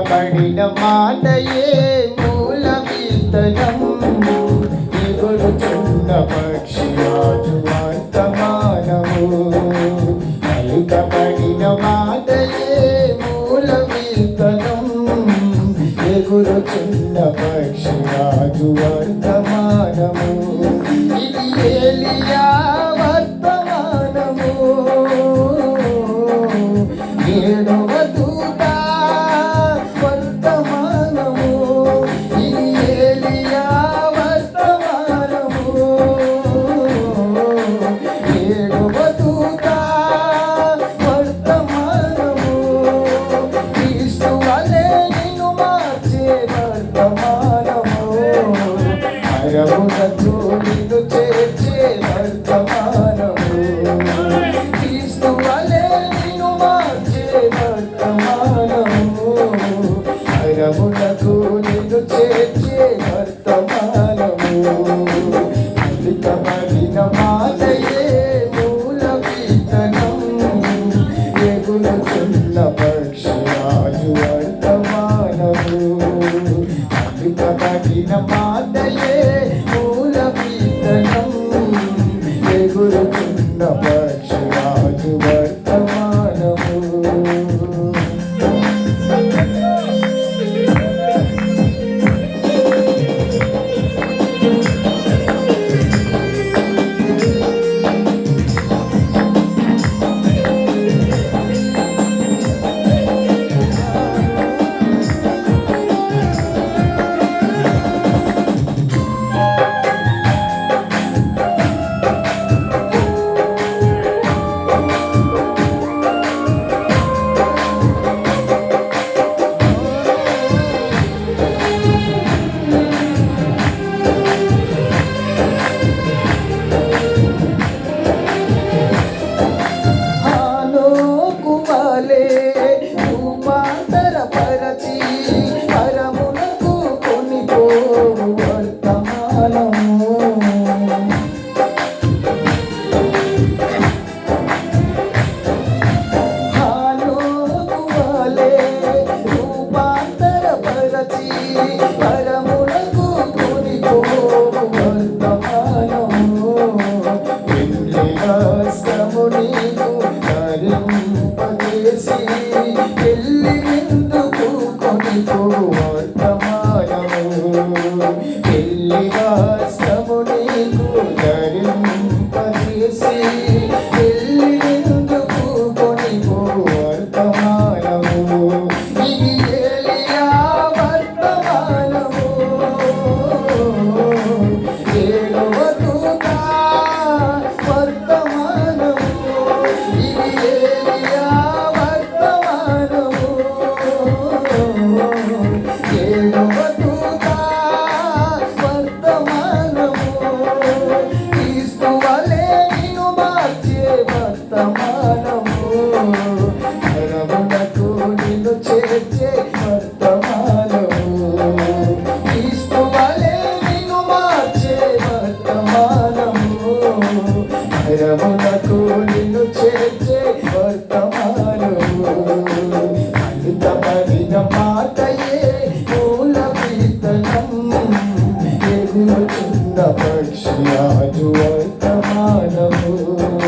పలకబడిన మాటయే మూల విత్తనం ఎగురుతున్న పక్షి రాజు వర్తమానము. పలకబడిన మాటయే మూల విత్తనం ఎగురుతున్న పక్షి రాజు వర్తమానము. ఇది ఏలియా aqui na. జ్ఞానము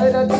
But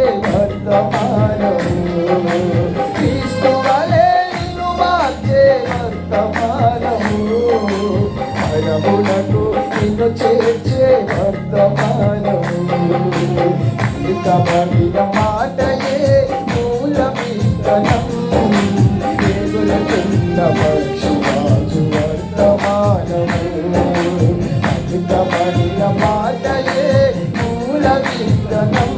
వర్తమానము మాటయే మూల విత్తనము